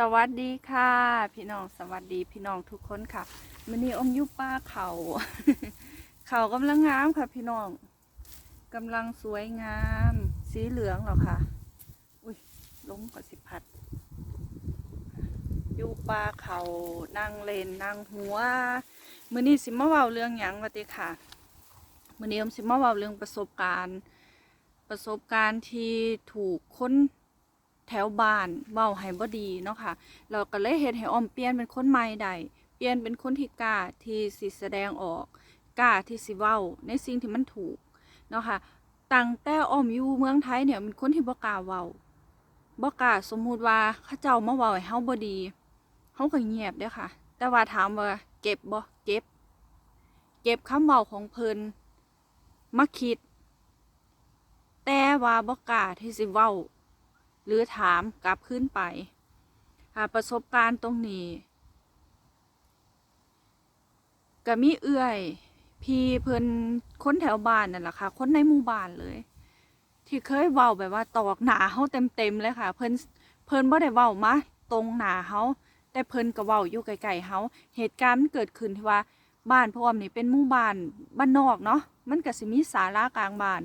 สวัสดีค่ะ พี่น้องสวัสดีพี่น้องทุกคนค่ะมันนี้อมยุป้าเขาเขากำลังงามค่ะพี่น้องกำลังสวยงาม สีเหลืองเหรอค่ะ อุ้ยล้มกว่าสิพัดยุป้าเขานั่งเลนนั่งหัวมือนี้สิมาเว้าเรื่องหยังวะติค่ะมือนี้อมสิมาเว้าเรื่องประสบการณ์ ประสบการณ์ที่ถูกค้น แถวบ้านเว้าให้บ่ดีเนาะค่ะเราก็เลยเฮ็ดให้อ้อมเปลี่ยนเป็นคนใหม่ได้เปลี่ยนเป็นคนที่กล้าที่สิแสดงออกกล้าที่สิเว้าในสิ่งที่มันถูกเนาะค่ะตั้งแต่อ้อมอยู่เมืองไทยเนี่ยเป็นคนที่บ่กล้าเว้าบ่กล้าสมมุติว่าเขาเจ้ามาเว้าให้เฮาบ่ดีเฮาก็เงียบเด้อค่ะ แต่ว่าถามว่าเก็บบ่เก็บ เก็บคำเว้าของเพิ่นมาคิด แต่ว่าบ่กล้าที่สิเว้า หรือถามกลับขึ้นไปหาประสบการณ์ตรงนี้ก็มีเอื้อย พี่เพิ่นคนแถวบ้านนั่นแหละค่ะ คนในหมู่บ้านเลย ที่เคยเว้าแบบว่าตอกหนาเฮาเต็มๆเลยค่ะ เพิ่นเพิ่นบ่ได้เว้ามาตรงหนาเฮาแต่เพิ่นก็เว้าอยู่ไกลๆเฮาเหตุการณ์มันเกิดขึ้นที่ว่าบ้านพ่อมนี่เป็นหมู่บ้านบ้านนอกเนาะมันก็สิมีศาลากลางบ้าน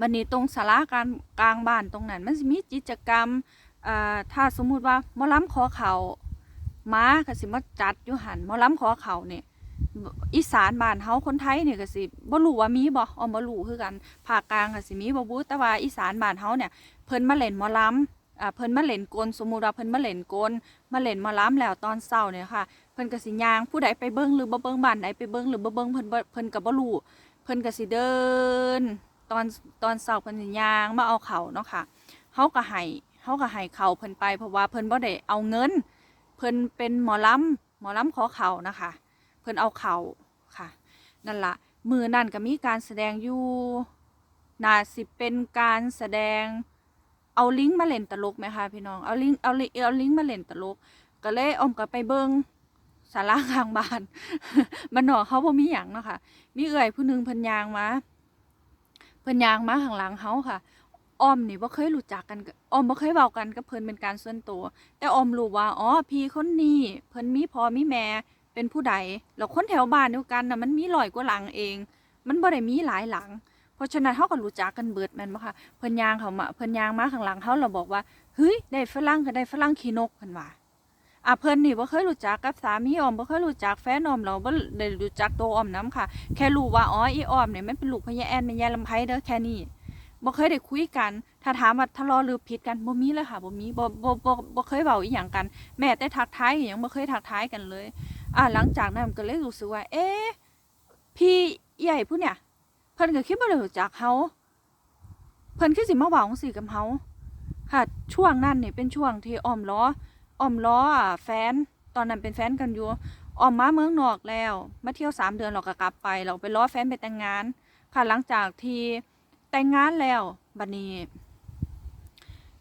บันนี้ตรงสาราการกลางบ้านตรงนั้น มันจะมีกิจกรรมถ้าสมมุติว่าหมอลำขอเขาม้าก็สิมาจัดอยู่หันหมอลำขอเขาเนี่ยอีสานบ้านเฮาคนไทยเนี่ยก็สิบ่รู้ว่ามีบ่อ๋อบ่รู้คือกันภาคกลางก็สิมีบ่บูแต่ว่าอีสานบ้านเฮาเนี่ยเพิ่นมาเล่นหมอลำอ่าเพิ่นมาเล่นกลสมมุติว่าเพิ่นมาเล่นกลมาเล่นหมอลำแล้วตอนเช้าเนี่ยค่ะเพิ่นก็สิย่างผู้ใดไปเบิ่งหรือบ่เบิ่งบ้านใดไปเบิ่งหรือบ่เบิ่งเพิ่นเพิ่นก็บ่รู้เพิ่นก็สิเดิน ตอนตอนเช้าเพิ่นยางมาเอาเขาเนาะค่ะเฮาก็ให้เฮาก็ให้เขาเพิ่นไปเพราะว่าเพิ่นบ่ได้เอาเงิน เพิ่นเป็นหมอลำหมอลำขอเขานะคะ เพิ่นเอาเขาค่ะ นั่นละมือนั่นก็มีการแสดงอยู่น่าสิเป็นการแสดงเอาลิงก์มาเล่นตลกไหมคะพี่น้องเอาลิงก์เอาลิงก์เอาลิงก์มาเล่นตลก ก็เลยอมก็ไปเบิงศาลาข้างบ้านบ้านนอเขาบ่มีหยังเนาะค่ะมีเอื่อยผู้หนึงพิ่นยางมา เพิ่นยางมาข้างหลังเฮาค่ะออมนี่บ่เคยรู้จักกันออมบ่เคยเว้ากันกับเพิ่นเป็นการส่วนตัวแต่ออมรู้ว่าอ๋อพี่คนนี้เพิ่นมีพ่อมีแม่เป็นผู้ใดแล้วคนแถวบ้านเดียวกันน่ะมันมีร้อยกว่าหลังเอง มันบ่ได้มีหลายหลัง เพราะฉะนั้นเฮาก็รู้จักกันเบิดแม่นบ่ค่ะเพิ่นยางเขามาเพิ่นยางมาข้างหลังเฮาแล้วบอกว่าเฮ้ยได้ฝรั่งก็ได้ฝรั่งขี้นกเพิ่นว่า อะเพิ่นนี่บ่เคยรู้จักกับสามีออมบ่เคยรู้จักแฟนออมเราบ่ได้รู้จักตัวออมนํค่ะ แค่รู้ว่าอ๋ออีออมเนี่ยมันเป็นลูกพญาแอนแม่ยายลำไผเด้อแค่นี้บ่เคยได้คุยกัน ถ้าถามว่าทะเลาะหรือผิดกันบ่มีเลยค่ะบ่มีบ่บ่บ่บ่เคยเว้าอีหยังกัน แม้แต่ทักทายก็ยังบ่เคยทักทายกันเลย อะหลังจากนั้นก็เลยรู้สึกว่า เอ๊ะพี่ใหญ่ผู้เนี่ยเพิ่นก็คิดบ่ได้รู้จักเฮาเพิ่นคือสิมาเว้าจังซี่กับเฮาค่ะช่วงนั้นนี่เป็นช่วงที่ออมล้อ ออมล้อแฟน ตอนนั้นเป็นแฟนกันอยู่ออมมาเมืองนอกแล้ว มาเที่ยวสามเดือนเราก็กลับไป เราไปล้อแฟนไปแต่งงาน ค่ะหลังจากที่แต่งงานแล้วบัดนี้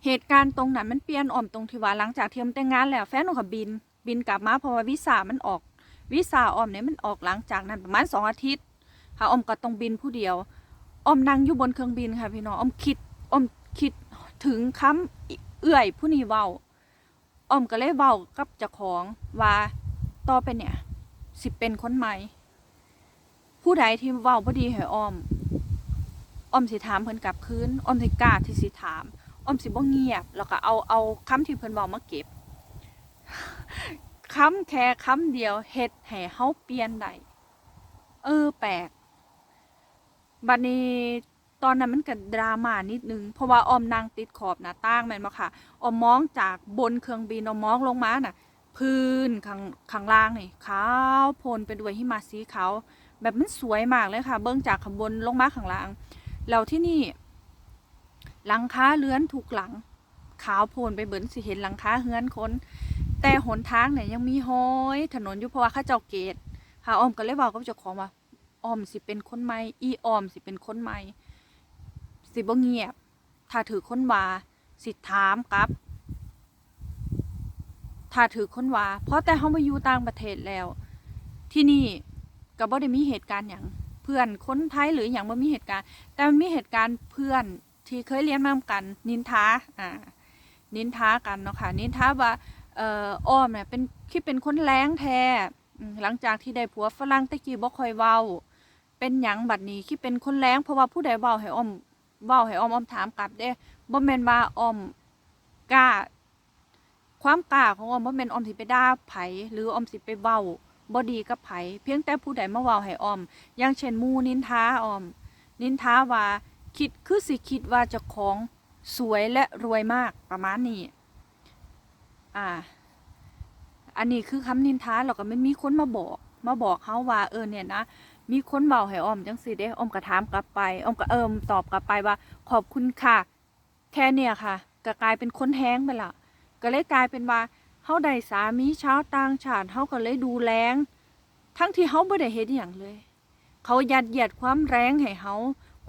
เหตุการณ์ตรงนั้นมันเปลี่ยนออมตรงที่ว่าหลังจากที่ออมแต่งงานแล้วแฟนออมก็บิน บินกลับมาเพราะว่าวีซ่ามันออกวีซ่าออมเนี่ยมันออกหลังจากนั้นประมาณสองอาทิตย์ ค่ะออมก็ต้องบินผู้เดียวออมนั่งอยู่บนเครื่องบินค่ะพี่น้องออมคิดออมคิดถึงคำเอื่อยผู้นี้เว้า อ้อมก็เลยเว้ากับเจ้าของว่าต่อไปเนี่ย สิเป็นคนใหม่ ผู้ใดที่เว้าบ่ดีให้อ้อม อ้อมสิถามเพิ่นกลับคืนอ้อมสิกล้าที่สิถาม อ้อมสิบ่เงียบ แล้วก็เอาเอาคำที่เพิ่นเว้ามาเก็บคำแค่คำเดียวเฮ็ดให้เฮาเปลี่ยนได้เออแปลกบัดนี้ ตอนนั้นมันก็ดราม่านิดนึง เพราะว่าออมนั่งติดขอบหน้าต่างแม่นบ่ค่ะออมมองจากบนเครื่องบินออมมองลงมาน่ะ พื้นข้างข้างล่างนี่ขาวโพลนไปด้วยหิมะสีขาวแบบมันสวยมากเลยค่ะ เบื้องจากข้างบนลงมาข้างล่างแล้วที่นี่ หลังคาเรือนถูกหลัง ขาวโพลนไปเบิดสิเห็นหลังคาเฮือนคนแต่หนทางเนี่ยยังมีห้อยถนนอยู่เพราะว่าข้าเจ้าเกตค่ะออมก็เลยบอกกับเจ้าของว่าออมสิเป็นคนใหม่อีออมสิเป็นคนใหม่ สิบ่เงียบ ถ้าถือค้นว่าสิถามกลับ ถ้าถือค้นว่าเพราะแต่เฮามาอยู่ต่างประเทศแล้ว ที่นี่ก็บ่ได้มีเหตุการณ์หยังเพื่อนค้นไทยหรือหยังบ่มีเหตุการณ์ แต่มันมีเหตุการณ์เพื่อนที่เคยเรียนมานํกัน นินทาอ่านินทากันเนาะค่ะนินทาว่าเอ่ออ้อมเนี่ยเป็นคิดเป็นคนแรงแท้หลังจากที่ได้ผัวฝรั่งตะกี้บ่ค่อยเว้า เป็นหยังบัดนี้คิดเป็นคนแรงเพราะว่าผู้ใดเว้าให้อ้อม เว้าให้อ้อมอ้อมถามกลับเด้บ่แม่นว่าอ้อมกล้าความกล้าของอ้อมบ่แม่นอ้อมสิไปด่าไผหรืออ้อมสิไปเว้าบ่ดีกับไผเพียงแต่ผู้ใดมาเว้าให้อ้อม อย่างเช่นหมู่นินทาอ้อม นินทาว่าคิดคือสิคิดว่าเจ้าของสวยและรวยมากประมาณนี้ อ่า อันนี้คือคำนินทาแล้วก็ไม่มีคนมาบอก มาบอกเขาว่าเออเนี่ยนะ มีคนเบาให้อ้อมจังสิเด้อ้อมก็ถามกลับไปอ้อมก็เอิมตอบกลับไปว่า ขอบคุณค่ะ แค่เนี่ยค่ะก็กลายเป็นคนแห้งไปละก็เลยกลายเป็นว่าเฮาได้สามีชาวต่างชาติเฮาก็เลยดูแรงทั้งที่เฮาบ่ได้เฮ็ดอหย่างเลย เขายัดเยียดความแรงให้เฮา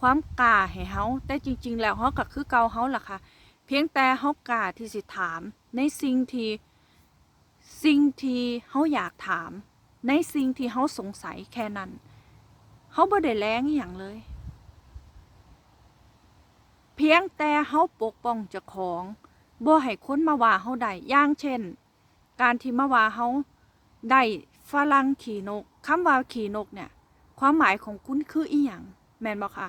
ความกล้าให้เฮาแต่จริง ๆ แล้วเฮาก็คือเก่าเฮาล่ะค่ะ เพียงแต่เฮากล้าที่สิถาม ในสิ่งที่สิ่งที่เฮาอยากถาม ในสิ่งที่เฮาสงสัยแค่นั้น เฮาบ่ได้แรงอหย่างเลย เพียงแต่เฮาปกป้องเจ้าของบ่ให้คนมาว่าเฮาได้อย่างเช่น การที่มาว่าเฮาได้ฝรั่งขี่นกคำว่าขี่นกเนี่ย ความหมายของคุณคืออีหยังแม่นบ่คะ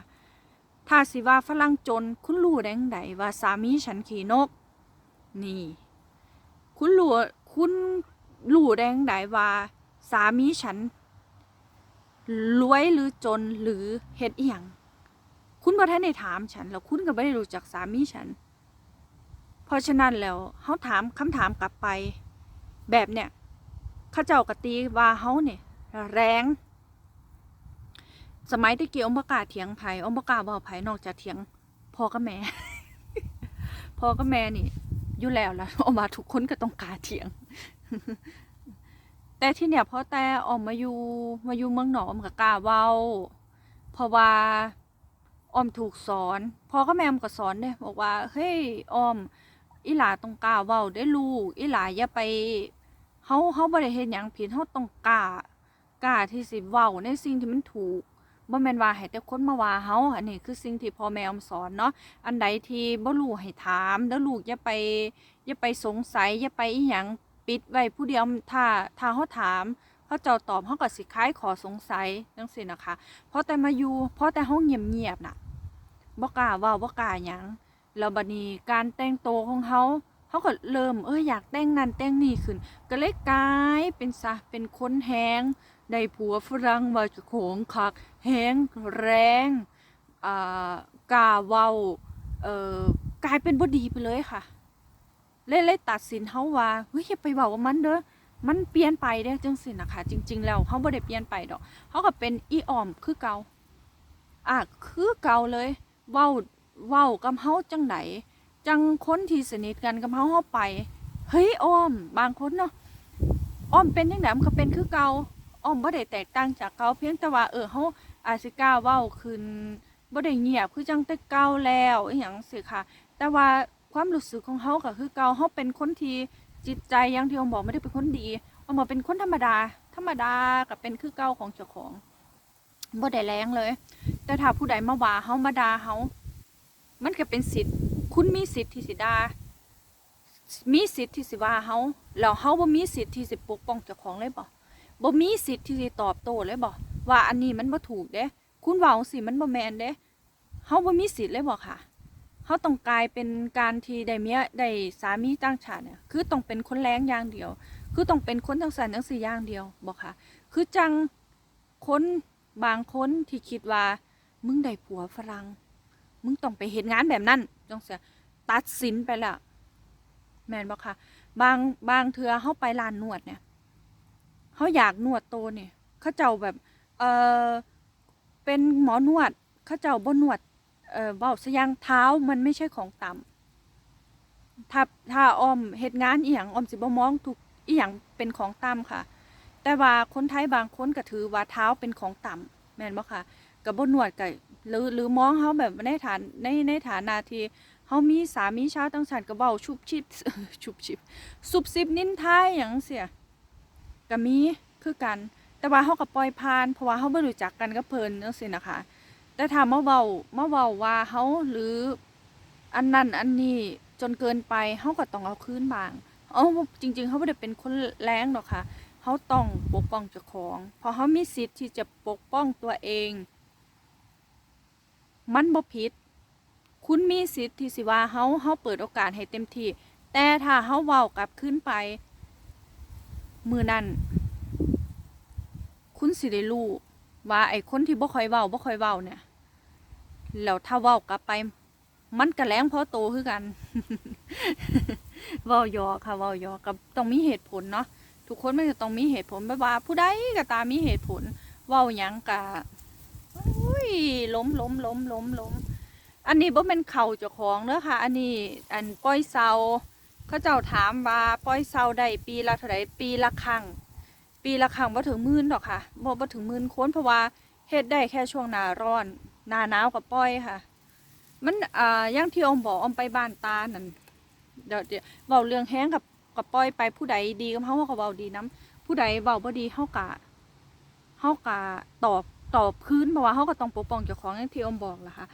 ถ้าสิว่าฝรั่งจนคุณรู้ได้จั่งใดว่าสามีฉันขี่นก นี่ คุณรู้คุณรู้ได้จั่งใดว่าสามีฉัน รวยหรือจนหรือเฮ็ดอีหยังคุณบ่ทันได้ถามฉัน แล้วคุณก็บ่ได้รู้จักสามีฉัน เพราะฉะนั้นแล้วเฮาถามคำถามกลับไป แบบเนี่ยเขาเจ้ากตีว่าเฮาเนี่ยแรงสมัยตะกี้อมประกาศเถียงไผอมประกาศบอกไผนอกจากเถียงพ่อกับแม่พ่อกับแม่นี่อยู่แล้วล่ะออกมาทุกคนก็ต้องกาเถียง แต่ที่เนี่ยพอแต่ออกมาอยู่มาอยู่เมืองหนอกอมก็กาเว้าเพราะว่าออมถูกสอนพ่อกับแม่อมก็สอนเด้บอกว่าเฮ้ยออมอีหลาต้องกล้าเว้าได้ลูกอีหลาอย่าไปเฮาเฮาบ่ได้เฮ็ดหยังผิดเฮาต้องกล้ากล้าที่สิเว้าในสิ่งที่มันถูกบ่แม่นว่าให้แต่คนมาว่าเฮาอันนี้คือสิ่งที่พ่อแม่อำสอนเนาะอันใดที่บ่รู้ให้ถามแล้วลูกอย่าไปอย่าไปสงสัยอย่าไปอีหยัง ปิดไว้ผู้เดียวถ้าถ้าเฮาถามเขาเจ้าตอบเฮาก็สิคลายขอสงสัยจังซี่นะคะ เพราะแต่มาอยู่เพราะแต่เฮาเงียบๆน่ะบ่กล้าว้าบ่กล้าหยังแล้วบัดนี้การแต่งโตของเฮาเฮาก็เริ่มเอออยากแต่งนั่นแต่งนี่ขึ้น ก็เลยกลายเป็นซะเป็นคนแฮงได้ผัวฝรั่งว่าจะโขงคักแหงแรงอ่าก้าเว้าเอ่อกลายเป็นบดีไปเลยค่ะ เลยเลยตัดสินเฮาว่าเฮ้ยอย่าไปเว้าว่ามันเด้อมันเปลี่ยนไปเด้อจังซี่นะคะ จริง ๆ แล้วเฮาบ่ได้เปลี่ยนไปดอกเฮาก็เป็นอีออมคือเก่าอะคือเก่าเลยเว้าเว้ากับเฮาจังไดจังคนที่สนิทกันกับเฮาเฮาไปเฮ้ยออม บางคนเนาะออมเป็นจังไดมันก็เป็นคือเก่าอ้อมบ่ได้แตกต่างจากเก่าเพียงแต่ว่าเออเฮาอาสิก้าเว้าขึ้นบ่ได้เงียบคือจังแต่เก่าแล้วอีหยังสิค่ะ แต่ว่า ความรู้สึกของเฮาก็คือเกาเฮาเป็นคนที่จิตใจอย่างที่อมบอกไม่ได้เป็นคนดีอมบอกเป็นคนธรรมดา ธรรมดาก็เป็นคือเก่าของเจ้าของบ่ได้แรงเลย แต่ถ้าผู้ใดมาว่าเฮามาด่าเฮามันก็เป็นสิทธิ์ คุณมีสิทธิ์ที่สิดามีสิทธิ์ที่สิว่าเฮาแล้วเฮาบ่มีสิทธิ์ที่สิปกป้องเจ้าของเลยบ่บ่มีสิทธิ์ที่จะตอบโต้เลยบ่ว่าอันนี้มันบ่ถูกเด้ คุณเว้าสิมันบ่แมนเด้เฮาบ่มีสิทธิ์เลยบ่ค่ะ เฮาต้องกลายเป็นการที่ได้เมียได้สามีต่างชาติเนี่ยคือต้องเป็นคนแรงอย่างเดียว คือต้องเป็นคนทั้งสันทั้งสี่อย่างเดียวบ่ค่ะ คือจังคนบางคนที่คิดว่า มึงได้ผัวฝรั่งมึงต้องไปเฮ็ดงานแบบนั้นจังซี่ตัดสินไปล้วแมนบ่ค่ะ บางบางเทือเฮาไปร้านนวดเนี่ยเขาอยากนวดโตเนี่ยเขาเจ้าแบบเออเป็นหมอนวดเขาเจ้าบ่นวด เออเบาสยังเท้ามันไม่ใช่ของต่ำถ้าถ้าอ้อมเหตุงานอีหยังอ้อมสิบ่มองทุกอีหยังเป็นของต่ำค่ะ แต่ว่าคนไทยบางคนก็ถือว่าเท้าเป็นของต่ำแม่นบ่ค่ะกับบ่นวดก็หรือหรือมองเขาแบบในฐานในในฐานะที่เขามีสามีชาวต่างชาติก็เว้าชุบชิบชุบชิบซุบซิบนินทายอหยังเสียก็มีคือกัน แต่ว่าเขาก็ปล่อยผ่าน เพราะว่าเขาไม่รู้จักกันกับเพิ่นจังซี่นะคะ แต่ถ้ามาเว้ามาเว้าว่าเขาหรืออันนั้นอันนี้จนเกินไปเฮาก็ต้องเอาคืนบางเอ้าจริง ๆเขาบ่ได้เป็นคนแรงหรอกค่ะเฮาต้องปกป้องเจ้าของพราะเฮามีสิทธิ์ที่จะปกป้องตัวเอง มันบ่ผิด คุณมีสิทธิ์ที่สิว่าเฮาเฮาเปิดโอกาสให้เต็มที่ แต่ถ้าเฮาเว้ากลับขึ้นไป มือนั้นคุณสิได้รู้ ว่าไอ้คนที่บ่ค่อยเว้าบ่ค่อยเว้าเนี่ยแล้วถ้าเว้ากลับไป มันกระแรงพอโตคือกันเว้ายอค่ะเว้ายอกกับต้องมีเหตุผลเนาะทุกคนมันจะต้องมีเหตุผลไม่ว่า ผู้ใดก็ตามมีเหตุผล เว้าหยังกะอุ้ยล้มล้มล้มล้มล้มอันนี้บ่เป็นเข่าเจ้าของเด้อค่ะ อันนี้อันป้อยเซาเขาเจ้าถามว่าป้อยเซาได้ปีละเท่าไหร่ปีละครั้ง ปีละครั้งบ่ถึงหมื่นดอกค่ะบ่บ่ถึงหมื่นคนเพราะว่าเฮ็ดได้แค่ช่วงหน้าร้อนหน้าหนาวกับป้อยค่ะ มันอ่าอย่างที่อมบอกออมไปบ้านตานั่นเดี๋ยวเดี๋ยวเว้าเรื่องแห้งกับกับป้อยไปผู้ใดดีกับเฮาเฮาก็เว้าดีนํผู้ใดเว้าบ่ดีเฮากะเฮากะตอบตอบคืนเพราะว่าเฮาก็ต้องปกป้องเจ้าของอย่างที่อมบอกล่ะค่ะ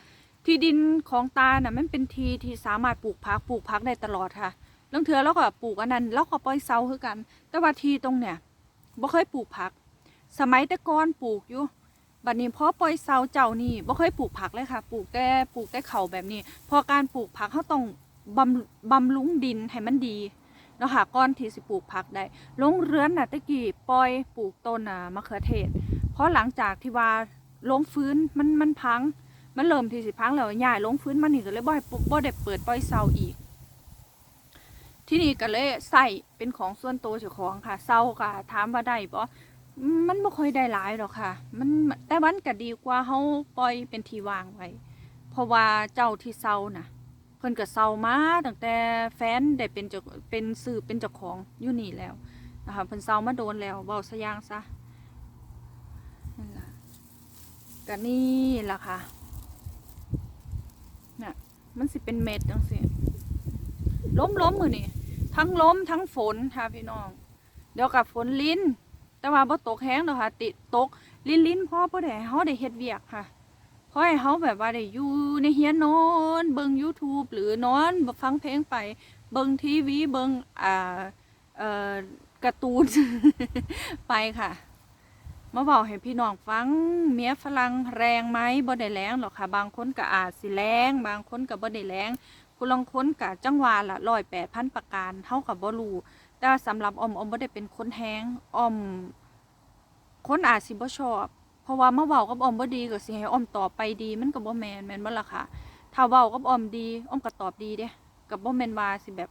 ที่ดินของตาน่ะมันเป็นที่ที่สามารถปลูกผักปลูกผักได้ตลอดค่ะลางเทื่อเราก็ปลูกอันนั้นเราก็ปล่อยเซาคือกัน แต่ว่าที่ตรงเนี่ย บ่เคยปลูกผัก สมัยแต่ก่อนปลูกอยู่บัดนี้พอปล่อยเซาเจ้านี่บ่เคยปลูกผักเลยค่ะ ปลูกแต่ปลูกแต่เขาแบบนี้ พอการปลูกผักเขาต้องบำบำรุงดินให้มันดีเนาะค่ะก่อนที่สิปลูกผักได้ลงเรือนน่ะตะกี้ปล่อยปลูกต้นอ่ามะเขือเทศเพราะหลังจากที่ว่าลงฟื้นมันมันพัง มันเริ่มที่สิพังแล้วย้ายลงฟื้นมันนี่ก็เลยบ่ให้ปลูกบ่ได้เปิดปล่อยเซาอีก ที่นี่ก็เลยใส่เป็นของส่วนตัวเจ้าของค่ะเซาก็ถามว่าได้บ่มันบ่ค่อยได้หลายหรอกค่ะ มันแต่วันก็ดีกว่าเฮาปล่อยเป็นที่วางไว้ เพราะว่าเจ้าที่เซาน่ะเพิ่นก็เซามาตั้งแต่แฟนได้เป็นเจ้าเป็นสื่อเป็นเจ้าของอยู่นี่แล้วนะคะเพิ่นเซามาโดนแล้วเว้าซะอย่างซะนั่นล่ะก็นี่ล่ะค่ะน่ะมันสิเป็นเม็ดจังซี่ล้มล้มมือนี่ ทั้งลมทั้งฝนค่ะพี่น้อง เดี๋ยวกับฝนลิ้น แต่ว่าบ่ตกแห้งดอกค่ะ ติดตกลิ้นลิ้นพ่อบ่ได้เฮาได้เฮ็ดเวียกค่ะเพราะให้เขาแบบว่าได้อยู่ในเฮียนนอน เบิ่ง YouTube หรือนอนฟังเพลงไป เบิ่งทีวีเบิ่งอ่าเอ่อการ์ตูนไปค่ะมาบอกให้พี่น้องฟังเมียฝรั่งแรงไหมบ่ได้แรงหรอกค่ะ บางคนก็อาจสิแรง บางคนก็บ่ได้แรง ผู้ลางค้นก็จังหวะละร้อยแปดพันประการเท่ากับบ่รู้แต่ว่าสำหรับออมอมบ่ได้เป็นคนแฮงอมคนอาจสิบ่ชอบ เพราะว่าเมาเว้ากับอมบ่ดีก็สิให้อมตอบไปดีมันก็บ่แมนแมนบ่ล่ะค่ะถ้าเว้ากับอมดีอมก็ตอบดีเด้ก็บ่แมนว่าสิแบบ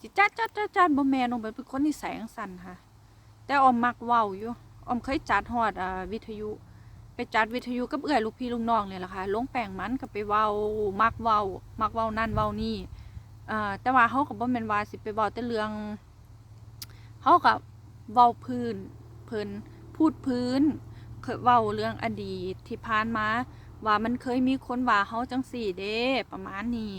สิจัดจัดจัดจัดบ่แมนอมเป็นคนนิสัยจังซั่นค่ะ แต่อมมักเว้าอยู่ออมเคยจัดฮอดอ่าวิทยุ ไปจัดวิทยุกับเอื้อยลูกพี่ลูกน้องเนี่ยแหละค่ะลงแป้งมันก็ไปเว้ามักเว้ามักเว้านั่นเว้านี่อ่าแต่ว่าเฮาก็บ่แม่นว่าสิไปเว้าแต่เรื่องเฮาก็เว้าพื้นเพิ่นพูดพื้นเคยเว้าเรื่องอดีตที่ผ่านมาว่ามันเคยมีคนว่าเฮาจังสี่เด้ประมาณนี้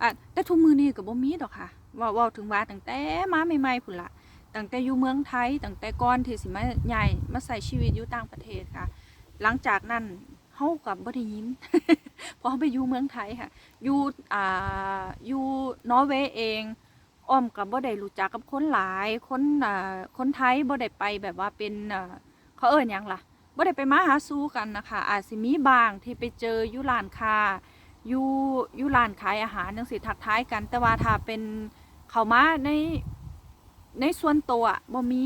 อะแต่ทุกมือนี้ก็บ่มีดอกค่ะเว่าเว้าถึงว่าตั้งแต่มาใหม่ๆพุ่นละตั้งแต่อยู่เมืองไทยตั้งแต่ก่อนที่สิมาใหญ่มาใส่ชีวิตอยู่ต่างประเทศค่ะ หลังจากนั้นเฮากับบ่ได้ยินเพราะเฮาไปอยู่เมืองไทยค่ะอยู่อ่าอยู่นอร์เวย์เองอ้อมกับบ่ได้รู้จักกับคนหลายคนอ่าคนไทยบ่ได้ไปแบบว่าเป็นอ่าเขาเอิ้นหยังล่ะบ่ได้ไปมาหาสู่กันนะคะอาจสิมีบางที่ไปเจออยู่ร้านค้าอยู่อยู่ร้านขายอาหารจังซี่ทักทายกัน แต่ว่าถ้าเป็นเขามาในในส่วนตัวบ่มี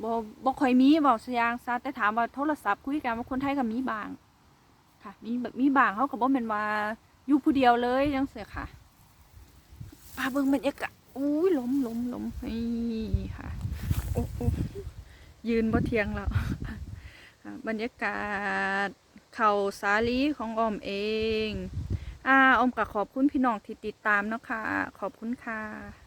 บ่บ่ค่อยมีเว้าซะอย่างซะแต่ถามว่าโทรศัพท์คุยกันว่าคนไทยก็มีบาง ค่ะ มีแบบมีบางเขาก็บ่แม่นว่าอยู่ผู้เดียวเลยจังซี่ค่ะพาเบิ่งบรรยากาศอุ้ยล้มล้มล้มนี่ค่ะโอ้ยืนบ่เทียงแล้วบรรยากาศเข่าสาลีของออมเองอ่าออมก็ขอบคุณพี่น้องที่ติดตามนะคะ ขอบคุณค่ะ